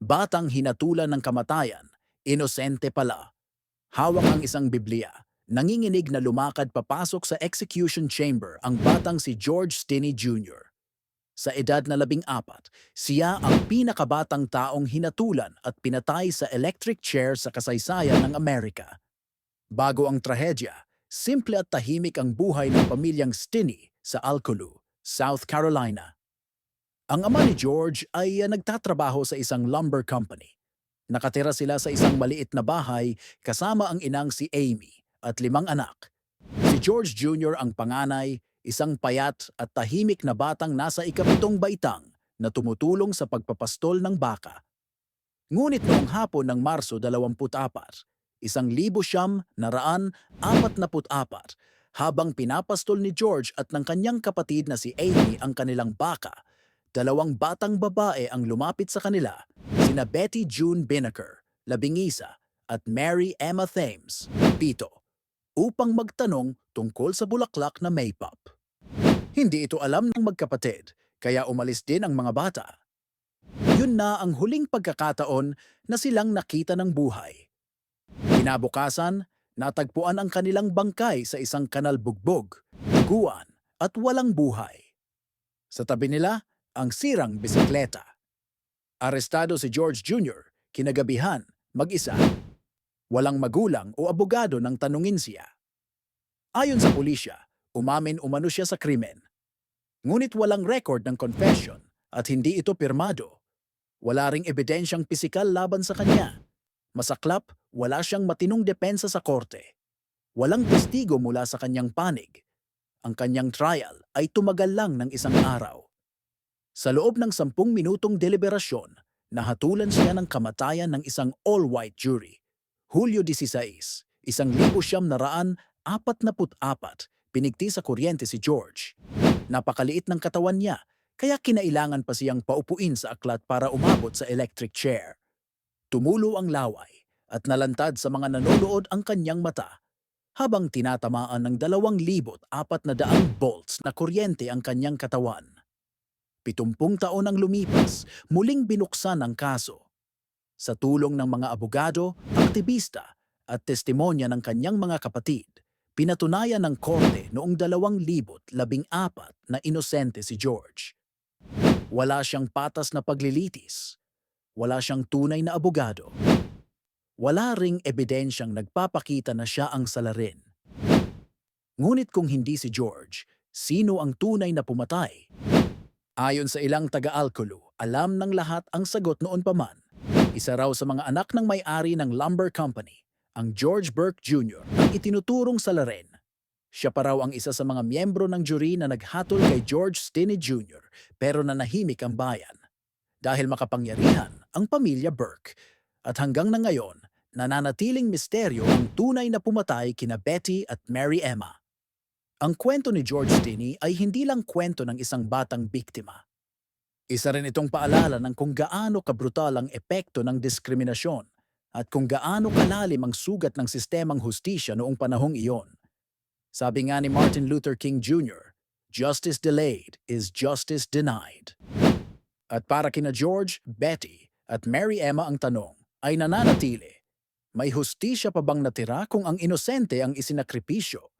Batang hinatulan ng kamatayan, inosente pala. Hawak ang isang Biblia. Nanginginig na lumakad papasok sa execution chamber ang batang si George Stinney Jr. Sa edad na labing apat, siya ang pinakabatang taong hinatulan at pinatay sa electric chair sa kasaysayan ng Amerika. Bago ang trahedya, simple at tahimik ang buhay ng pamilyang Stinney sa Alcolu, South Carolina. Ang ama ni George ay uh, nagtatrabaho sa isang lumber company. Nakatira sila sa isang maliit na bahay kasama ang inang si Amy at limang anak. Si George Jr. ang panganay, isang payat at tahimik na batang nasa ikapitong baitang na tumutulong sa pagpapastol ng baka. Ngunit noong hapon ng Marso 24, isang libo siyam naraan apat na apat, habang pinapastol ni George at ng kanyang kapatid na si Amy ang kanilang baka, dalawang batang babae ang lumapit sa kanila, sina Betty June Binnaker, labing at Mary Emma Thames, pito, upang magtanong tungkol sa bulaklak na maypop. Hindi ito alam ng magkapatid, kaya umalis din ang mga bata. Yun na ang huling pagkakataon na silang nakita ng buhay. Kinabukasan, natagpuan ang kanilang bangkay sa isang kanal bugbog, guwan at walang buhay. Sa tabi nila, ang sirang bisikleta. Arestado si George Jr. kinagabihan, mag-isa. Walang magulang o abogado nang tanungin siya. Ayon sa pulisya, umamin umano siya sa krimen. Ngunit walang record ng confession at hindi ito pirmado. Wala ring ebidensyang pisikal laban sa kanya. Masaklap, wala siyang matinong depensa sa korte. Walang testigo mula sa kanyang panig. Ang kanyang trial ay tumagal lang ng isang araw. Sa loob ng sampung minutong deliberasyon, nahatulan siya ng kamatayan ng isang all-white jury. Hulyo 16, isang libo siyam naraan apat na apat, pinigti sa kuryente si George. Napakaliit ng katawan niya, kaya kinailangan pa siyang paupuin sa aklat para umabot sa electric chair. Tumulo ang laway at nalantad sa mga nanonood ang kanyang mata habang tinatamaan ng dalawang libot apat na daang bolts na kuryente ang kanyang katawan. Pitumpung taon ang lumipas, muling binuksan ang kaso. Sa tulong ng mga abogado, aktivista at testimonya ng kanyang mga kapatid, pinatunayan ng korte noong dalawang libot labing apat na inosente si George. Wala siyang patas na paglilitis. Wala siyang tunay na abogado. Wala ring ebidensyang nagpapakita na siya ang salarin. Ngunit kung hindi si George, sino ang tunay na pumatay? Ayon sa ilang taga-Alcolo, alam ng lahat ang sagot noon pa man. Isa raw sa mga anak ng may-ari ng lumber company, ang George Burke Jr. itinuturong salarin. Siya pa raw ang isa sa mga miyembro ng jury na naghatol kay George Stinney Jr. pero nanahimik ang bayan. Dahil makapangyarihan ang pamilya Burke. At hanggang na ngayon, nananatiling misteryo ang tunay na pumatay kina Betty at Mary Emma. Ang kwento ni George Stinney ay hindi lang kwento ng isang batang biktima. Isa rin itong paalala ng kung gaano kabrutal ang epekto ng diskriminasyon at kung gaano kalalim ang sugat ng sistemang hustisya noong panahong iyon. Sabi nga ni Martin Luther King Jr., Justice delayed is justice denied. At para kina George, Betty at Mary Emma ang tanong ay nananatili. May hustisya pa bang natira kung ang inosente ang isinakripisyo